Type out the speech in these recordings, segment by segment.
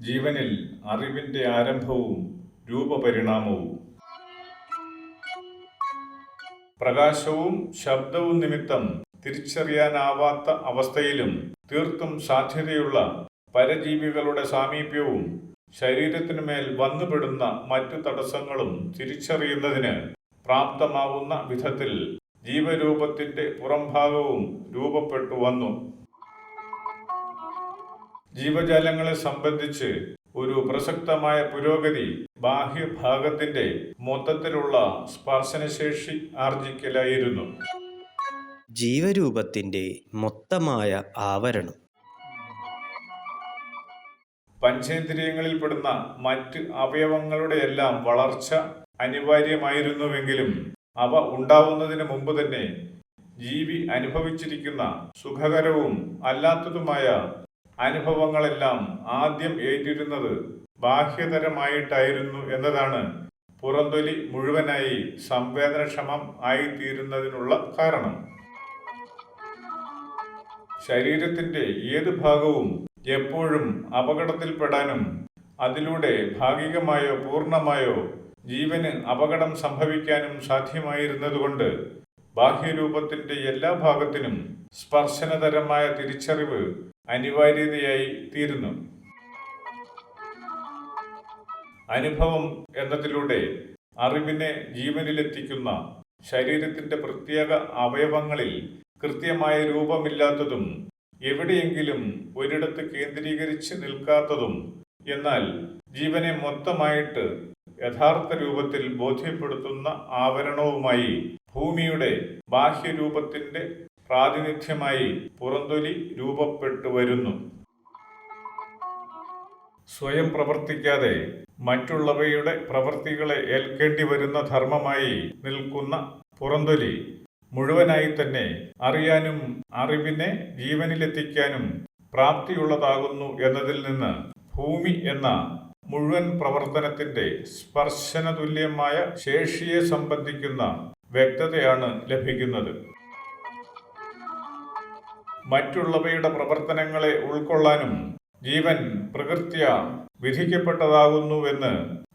ജീവനിൽ അറിവിന്റെ ആരംഭവും രൂപപരിണാമവും. പ്രകാശവും ശബ്ദവും നിമിത്തം തിരിച്ചറിയാനാവാത്ത അവസ്ഥയിലും തീർത്തും സാധ്യതയുള്ള പരജീവികളുടെ സാമീപ്യവും ശരീരത്തിനുമേൽ വന്നുപെടുന്ന മറ്റു തടസ്സങ്ങളും തിരിച്ചറിയുന്നതിന് പ്രാപ്തമാവുന്ന വിധത്തിൽ ജീവരൂപത്തിന്റെ പുറംഭാഗവും രൂപപ്പെട്ടു വന്നു. ജീവജാലങ്ങളെ സംബന്ധിച്ച് ഒരു പ്രസക്തമായ പുരോഗതി ബാഹ്യഭാഗത്തിന്റെ മൊത്തത്തിലുള്ള സ്പർശനശേഷി ആർജിക്കലായിരുന്നു. ജീവരൂപത്തിന്റെ മൊത്തമായ ആവരണം. പഞ്ചേന്ദ്രിയങ്ങളിൽപ്പെടുന്ന മറ്റ് അവയവങ്ങളുടെ എല്ലാം വളർച്ച അനിവാര്യമായിരുന്നുവെങ്കിലും അവ ഉണ്ടാവുന്നതിന് മുമ്പ് തന്നെ ജീവി അനുഭവിച്ചിരിക്കുന്ന സുഖകരവും അല്ലാത്തതുമായ അനുഭവങ്ങളെല്ലാം ആദ്യം ഏറ്റിരുന്നത് ബാഹ്യതരമായിട്ടായിരുന്നു എന്നതാണ് പുറന്തൊലി മുഴുവനായി സംവേദനക്ഷമം ആയിത്തീരുന്നതിനുള്ള കാരണം. ശരീരത്തിന്റെ ഏത് ഭാഗവും എപ്പോഴും അപകടത്തിൽപ്പെടാനും അതിലൂടെ ഭാഗികമായോ പൂർണമായോ ജീവന് അപകടം സംഭവിക്കാനും സാധ്യമായിരുന്നതുകൊണ്ട് ബാഹ്യരൂപത്തിന്റെ എല്ലാ ഭാഗത്തിനും സ്പർശനതരമായ തിരിച്ചറിവ് അനിവാര്യതയായി തീരുന്നു അനുഭവം എന്നതിലൂടെ അറിവിനെ ജീവനിലെത്തിക്കുന്ന ശരീരത്തിന്റെ പ്രത്യേക അവയവങ്ങളിൽ കൃത്യമായ രൂപമില്ലാത്തതും എവിടെയെങ്കിലും ഒരിടത്ത് കേന്ദ്രീകരിച്ച് നിൽക്കാത്തതും എന്നാൽ ജീവനെ മൊത്തമായിട്ട് യഥാർത്ഥ രൂപത്തിൽ ബോധ്യപ്പെടുത്തുന്ന ആവരണവുമായി ഭൂമിയുടെ ബാഹ്യരൂപത്തിന്റെ പ്രാതിനിധ്യമായി പുറന്തൊലി രൂപപ്പെട്ടു വരുന്നു. സ്വയം പ്രവർത്തിക്കാതെ മറ്റുള്ളവയുടെ പ്രവൃത്തികളെ ഏൽക്കേണ്ടി വരുന്ന ധർമ്മമായി നിൽക്കുന്ന പുറന്തൊലി മുഴുവനായി തന്നെ അറിയാനും അറിവിനെ ജീവനിലെത്തിക്കാനും പ്രാപ്തിയുള്ളതാകുന്നു എന്നതിൽ നിന്ന് ഭൂമി എന്ന മുഴുവൻ പ്രവർത്തനത്തിന്റെ സ്പർശന തുല്യമായ ശേഷിയെ സംബന്ധിക്കുന്ന വ്യക്തതയാണ് ലഭിക്കുന്നത്. മറ്റുള്ളവയുടെ പ്രവർത്തനങ്ങളെ ഉൾക്കൊള്ളാനും ജീവൻ പ്രകൃത്യ വിധിക്കപ്പെട്ടതാകുന്നുവെന്ന്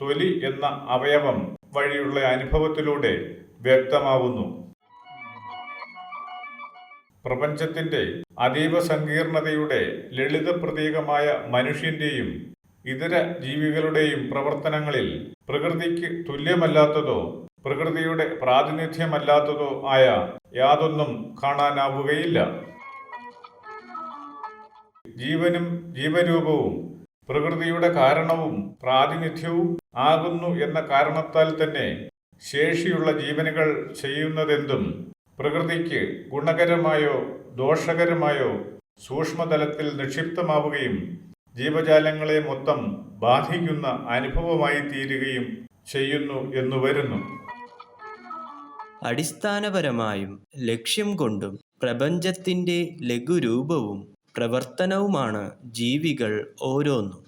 തൊലി എന്ന അവയവം വഴിയുള്ള അനുഭവത്തിലൂടെ വ്യക്തമാവുന്നു. പ്രപഞ്ചത്തിന്റെ അതീവ സങ്കീർണതയുടെ ലളിത പ്രതീകമായ മനുഷ്യന്റെയും ഇതര ജീവികളുടെയും പ്രവർത്തനങ്ങളിൽ പ്രകൃതിക്ക് തുല്യമല്ലാത്തതോ പ്രകൃതിയുടെ പ്രാതിനിധ്യമല്ലാത്തതോ ആയ യാതൊന്നും കാണാനാവുകയില്ല. ജീവനും ജീവരൂപവും പ്രകൃതിയുടെ കാരണവും പ്രാതിനിധ്യവും ആകുന്നു എന്ന കാരണത്താൽ തന്നെ ശേഷിയുള്ള ജീവനുകൾ ചെയ്യുന്നതെന്തും പ്രകൃതിക്ക് ഗുണകരമായോ ദോഷകരമായോ സൂക്ഷ്മതലത്തിൽ നിക്ഷിപ്തമാവുകയും ജീവജാലങ്ങളെ മൊത്തം ബാധിക്കുന്ന അനുഭവമായി തീരുകയും ചെയ്യുന്നു എന്ന് വരുന്നു. അടിസ്ഥാനപരമായും ലക്ഷ്യം കൊണ്ടും പ്രപഞ്ചത്തിന്റെ ലഘുരൂപവും പ്രവർത്തനവുമാണ് ജീവികൾ ഓരോന്നും.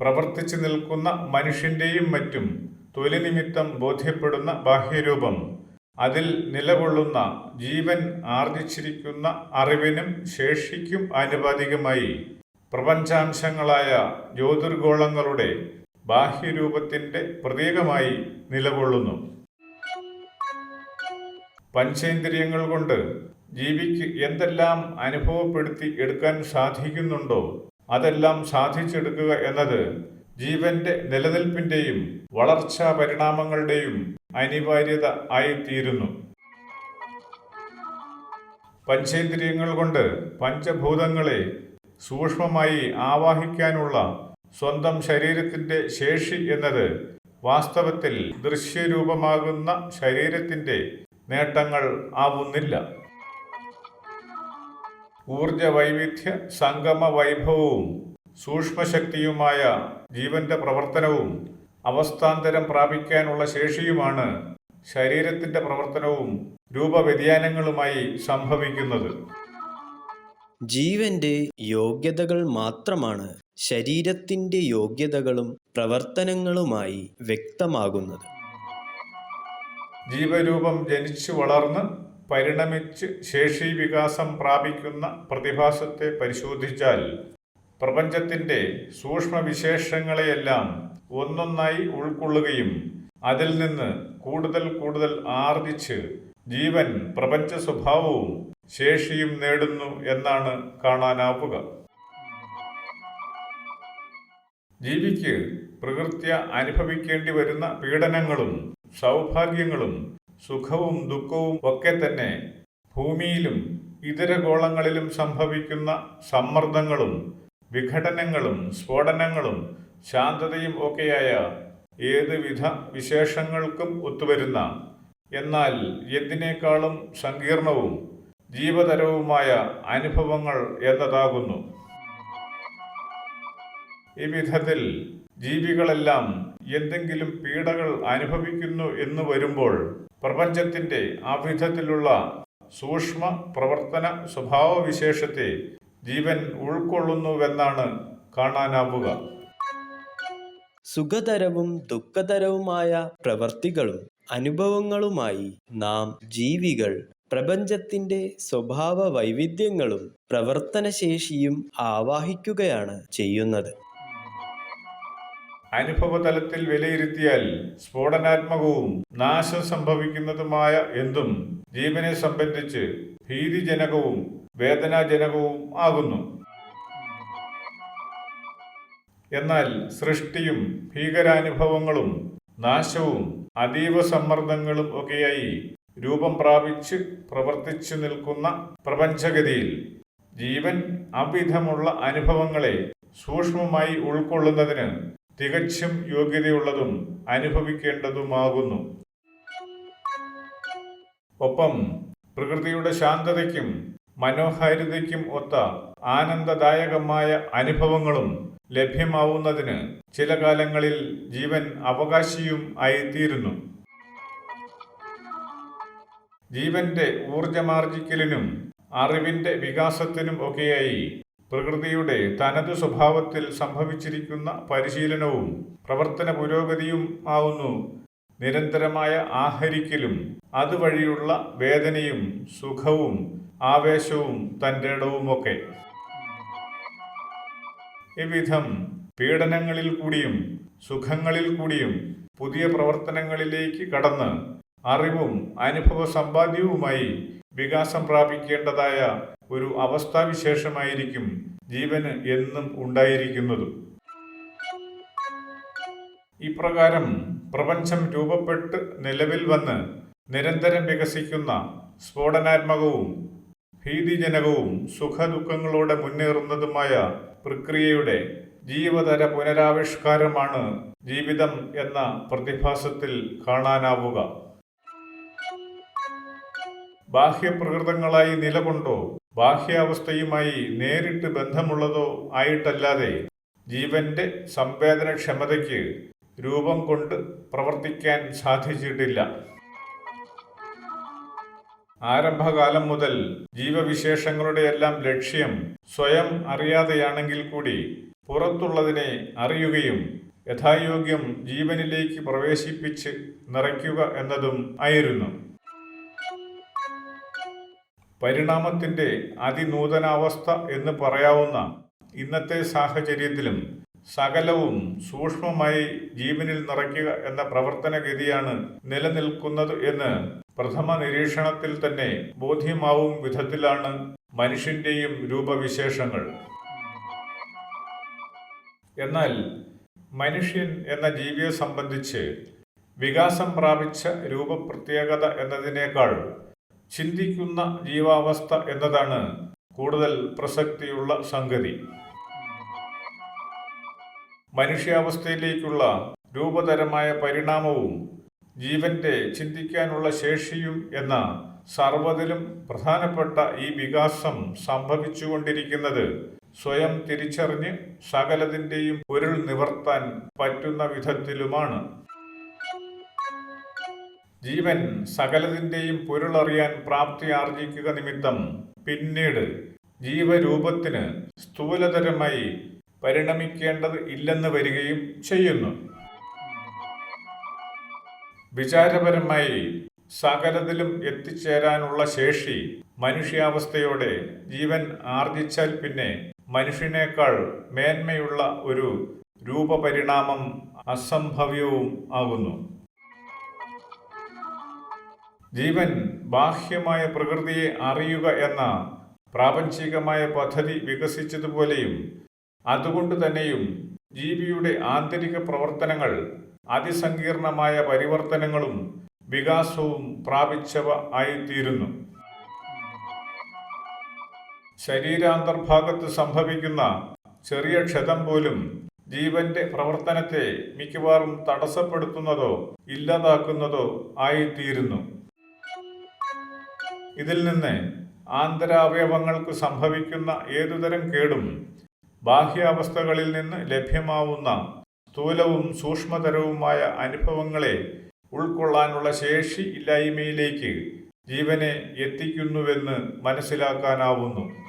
പ്രവർത്തിച്ചു നിൽക്കുന്ന മനുഷ്യന്റെയും മറ്റും തൊലി നിമിത്തം ബോധ്യപ്പെടുന്ന ബാഹ്യരൂപം. അതിൽ നിലകൊള്ളുന്ന ജീവൻ ആർജിച്ചിരിക്കുന്ന അറിവിനും ശേഷിക്കും ആനുപാതികമായി. പ്രപഞ്ചാംശങ്ങളായ ജ്യോതിർഗോളങ്ങളുടെ ബാഹ്യരൂപത്തിന്റെ പ്രതീകമായി നിലകൊള്ളുന്നു. പഞ്ചേന്ദ്രിയങ്ങൾ കൊണ്ട് ജീവിക്ക് എന്തെല്ലാം അനുഭവപ്പെടുത്തി എടുക്കാൻ സാധിക്കുന്നുണ്ടോ അതെല്ലാം സാധിച്ചെടുക്കുക എന്നത് ജീവന്റെ നിലനിൽപ്പിന്റെയും വളർച്ചാ പരിണാമങ്ങളുടെയും അനിവാര്യത ആയിത്തീരുന്നു. പഞ്ചേന്ദ്രിയങ്ങൾ കൊണ്ട് പഞ്ചഭൂതങ്ങളെ സൂക്ഷ്മമായി ആവാഹിക്കാനുള്ള സ്വന്തം ശരീരത്തിന്റെ ശേഷി എന്നത് വാസ്തവത്തിൽ ദൃശ്യരൂപമാകുന്ന ശരീരത്തിന്റെ നേട്ടങ്ങൾ ആവുന്നില്ല. ഊർജ വൈവിധ്യ സംഗമ വൈഭവവും സൂക്ഷ്മശക്തിയുമായ ജീവന്റെ പ്രവർത്തനവും അവസ്ഥാന്തരം പ്രാപിക്കാനുള്ള ശേഷിയുമാണ് ശരീരത്തിന്റെ പ്രവർത്തനവും രൂപവ്യതിയാനങ്ങളുമായി സംഭവിക്കുന്നത്. ജീവന്റെ യോഗ്യതകൾ മാത്രമാണ് ശരീരത്തിന്റെ യോഗ്യതകളും പ്രവർത്തനങ്ങളുമായി വ്യക്തമാകുന്നത്. ജീവരൂപം ജനിച്ചു വളർന്ന് പരിണമിച്ച് ശേഷി വികാസം പ്രാപിക്കുന്ന പ്രതിഭാസത്തെ പരിശോധിച്ചാൽ പ്രപഞ്ചത്തിന്റെ സൂക്ഷ്മവിശേഷങ്ങളെയെല്ലാം ഒന്നൊന്നായി ഉൾക്കൊള്ളുകയും അതിൽ നിന്ന് കൂടുതൽ കൂടുതൽ ആർജിച്ച് ജീവൻ പ്രപഞ്ച സ്വഭാവവും ശേഷിയും നേടുന്നു എന്നാണ് കാണാനാവുക. ജീവിക്ക് പ്രകൃത്യ അനുഭവിക്കേണ്ടി വരുന്ന പീഡനങ്ങളും സൗഭാഗ്യങ്ങളും സുഖവും ദുഃഖവും ഒക്കെ തന്നെ ഭൂമിയിലും ഇതര ഗോളങ്ങളിലും സംഭവിക്കുന്ന സമ്മർദ്ദങ്ങളും വിഘടനങ്ങളും സ്ഫോടനങ്ങളും ശാന്തതയും ഒക്കെയായ ഏതുവിധ വിശേഷങ്ങൾക്കും ഒത്തുവരുന്ന എന്നാൽ എന്തിനേക്കാളും സങ്കീർണവും ജീവതരവുമായ അനുഭവങ്ങൾ എന്നതാകുന്നു. ഈ വിധത്തിൽ ജീവികളെല്ലാം എന്തെങ്കിലും പീഡകൾ അനുഭവിക്കുന്നു എന്ന് വരുമ്പോൾ പ്രപഞ്ചത്തിന്റെ ആവിധത്തിലുള്ള സൂക്ഷ്മ പ്രവർത്തന സ്വഭാവവിശേഷത്തെ ജീവൻ ഉൾക്കൊള്ളുന്നുവെന്നാണ് കാണാനാവുക. സുഖതരവും ദുഃഖതരവുമായ പ്രവർത്തികളും അനുഭവങ്ങളുമായി നാം ജീവികൾ പ്രപഞ്ചത്തിന്റെ സ്വഭാവ വൈവിധ്യങ്ങളും പ്രവർത്തനശേഷിയും ആവാഹിക്കുകയാണ് ചെയ്യുന്നത്. അനുഭവതലത്തിൽ വിലയിരുത്തിയാൽ സ്ഫോടനാത്മകവും നാശം സംഭവിക്കുന്നതുമായ എന്തും ജീവനെ സംബന്ധിച്ച് ഭീതിജനകവും വേദനാജനകവും ആകുന്നു. എന്നാൽ സൃഷ്ടിയും ഭീകരാനുഭവങ്ങളും നാശവും അതീവ സമ്മർദ്ദങ്ങളും ഒക്കെയായി രൂപം പ്രാപിച്ച് പ്രവർത്തിച്ചു നിൽക്കുന്ന പ്രപഞ്ചഗതിയിൽ ജീവൻ അവിധമുള്ള അനുഭവങ്ങളെ സൂക്ഷ്മമായി ഉൾക്കൊള്ളുന്നതിന് തികച്ചും യോഗ്യതയുള്ളതും അനുഭവിക്കേണ്ടതുമാകുന്നു. ഒപ്പം പ്രകൃതിയുടെ ശാന്തതയ്ക്കും മനോഹാരിതയ്ക്കും ഒത്ത ആനന്ദദായകമായ അനുഭവങ്ങളും ലഭ്യമാവുന്നതിന് ചില കാലങ്ങളിൽ ജീവൻ അവകാശിയും ആയിത്തീരുന്നു. ജീവന്റെ ഊർജമാർജിക്കലിനും അറിവിന്റെ വികാസത്തിനും ഒക്കെയായി പ്രകൃതിയുടെ തനതു സ്വഭാവത്തിൽ സംഭവിച്ചിരിക്കുന്ന പരിശീലനവും പ്രവർത്തന പുരോഗതിയും ആവുന്നു. നിരന്തരമായ ആഹരിക്കലും അതുവഴിയുള്ള വേദനയും സുഖവും ആവേശവും തന്റെ ഇടവുമൊക്കെ. ഇവിധം പീഡനങ്ങളിൽ കൂടിയും സുഖങ്ങളിൽ കൂടിയും പുതിയ പ്രവർത്തനങ്ങളിലേക്ക് കടന്ന് അറിവും അനുഭവ സമ്പാദ്യവുമായി വികാസം പ്രാപിക്കേണ്ടതായ ഒരു അവസ്ഥാവിശേഷമായിരിക്കും ജീവന് എന്നും ഉണ്ടായിരിക്കുന്നതും. ഇപ്രകാരം പ്രപഞ്ചം രൂപപ്പെട്ട് നിലവിൽ വന്ന് നിരന്തരം വികസിക്കുന്ന സ്ഫോടനാത്മകവും ഭീതിജനകവും സുഖദുഃഖങ്ങളോടെ മുന്നേറുന്നതുമായ പ്രക്രിയയുടെ ജീവതര പുനരാവിഷ്കാരമാണ് ജീവിതം എന്ന പ്രതിഭാസത്തിൽ കാണാനാവുക. ബാഹ്യപ്രകൃതങ്ങളായി നിലകൊണ്ടോ ബാഹ്യാവസ്ഥയുമായി നേരിട്ട് ബന്ധമുള്ളതോ ആയിട്ടല്ലാതെ ജീവന്റെ സംവേദനക്ഷമതയ്ക്ക് രൂപം കൊണ്ട് പ്രവർത്തിക്കാൻ സാധിച്ചിട്ടില്ല. ആരംഭകാലം മുതൽ ജീവവിശേഷങ്ങളുടെ എല്ലാം ലക്ഷ്യം സ്വയം അറിയാതെയാണെങ്കിൽ കൂടി പുറത്തുള്ളതിനെ അറിയുകയും യഥായോഗ്യം ജീവനിലേക്ക് പ്രവേശിപ്പിച്ച് നിറയ്ക്കുക എന്നതും ആയിരുന്നു. പരിണാമത്തിന്റെ അതിനൂതനാവസ്ഥ എന്ന് പറയാവുന്ന ഇന്നത്തെ സാഹചര്യത്തിലും സകലവും സൂക്ഷ്മമായി ജീവനിൽ നിറയ്ക്കുക എന്ന പ്രവർത്തനഗതിയാണ് നിലനിൽക്കുന്നത് എന്ന് പ്രഥമ നിരീക്ഷണത്തിൽ തന്നെ ബോധ്യമാവും വിധത്തിലാണ് മനുഷ്യന്റെയും രൂപവിശേഷങ്ങൾ. എന്നാൽ മനുഷ്യൻ എന്ന ജീവിയെ സംബന്ധിച്ച് വികാസം പ്രാപിച്ച രൂപപ്രത്യേകത എന്നതിനേക്കാൾ ചിന്തിക്കുന്ന ജീവാവസ്ഥ എന്നതാണ് കൂടുതൽ പ്രസക്തിയുള്ള സംഗതി. മനുഷ്യാവസ്ഥയിലേക്കുള്ള രൂപതരമായ പരിണാമവും ജീവന്റെ ചിന്തിക്കാനുള്ള ശേഷിയും എന്ന സർവതിലും പ്രധാനപ്പെട്ട ഈ വികാസം സംഭവിച്ചുകൊണ്ടിരിക്കുന്നത് സ്വയം തിരിച്ചറിഞ്ഞ് സകലതിന്റെയും പൊരുൾ നിവർത്താൻ പറ്റുന്ന വിധത്തിലുമാണ്. ജീവൻ സകലതിന്റെയും പൊരുളറിയാൻ പ്രാപ്തി ആർജിക്കുക നിമിത്തം പിന്നീട് ജീവരൂപത്തിന് സ്ഥൂലതരമായി പരിണമിക്കേണ്ടത് ഇല്ലെന്ന് വരികയും ചെയ്യുന്നു. വിചാരപരമായി സകലത്തിലും എത്തിച്ചേരാനുള്ള ശേഷി മനുഷ്യാവസ്ഥയോടെ ജീവൻ ആർജിച്ചാൽ പിന്നെ മനുഷ്യനേക്കാൾ മേന്മയുള്ള ഒരു രൂപപരിണാമം അസംഭവ്യവും ആകുന്നു. ജീവൻ ബാഹ്യമായ പ്രകൃതിയെ അറിയുക എന്ന പ്രാപഞ്ചികമായ പദ്ധതി വികസിച്ചതുപോലെയും അതുകൊണ്ട് തന്നെയും ജീവിയുടെ ആന്തരിക പ്രവർത്തനങ്ങൾ അതിസങ്കീർണമായ പരിവർത്തനങ്ങളും വികാസവും പ്രാപിച്ചവ ആയിത്തീരുന്നു. ശരീരാന്തർഭാഗത്ത് സംഭവിക്കുന്ന ചെറിയ ക്ഷതം പോലും ജീവന്റെ പ്രവർത്തനത്തെ മിക്കവാറും തടസ്സപ്പെടുത്തുന്നതോ ഇല്ലാതാക്കുന്നതോ ആയിത്തീരുന്നു. ഇതിൽ നിന്ന് ആന്തരാവയവങ്ങൾക്ക് സംഭവിക്കുന്ന ഏതുതരം കേടും ബാഹ്യാവസ്ഥകളിൽ നിന്ന് ലഭ്യമാവുന്ന സ്ഥൂലവും സൂക്ഷ്മതരവുമായ അനുഭവങ്ങളെ ഉൾക്കൊള്ളാനുള്ള ശേഷി ഇല്ലായ്മയിലേക്ക് ജീവനെ എത്തിക്കുന്നുവെന്ന് മനസ്സിലാക്കാനാവുന്നു.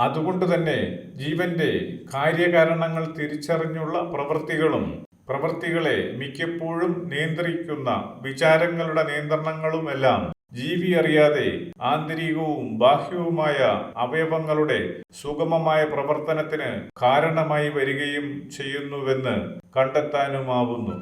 അതുകൊണ്ട് തന്നെ ജീവന്റെ കാര്യകാരണങ്ങൾ തിരിച്ചറിഞ്ഞുള്ള പ്രവൃത്തികളും പ്രവൃത്തികളെ മിക്കപ്പോഴും നിയന്ത്രിക്കുന്ന വിചാരങ്ങളുടെ നിയന്ത്രണങ്ങളുമെല്ലാം ജീവി അറിയാതെ ആന്തരികവും ബാഹ്യവുമായ അവയവങ്ങളുടെ സുഗമമായ പ്രവർത്തനത്തിന് കാരണമായി വരികയും ചെയ്യുന്നുവെന്ന് കണ്ടെത്താനുമാവുന്നു.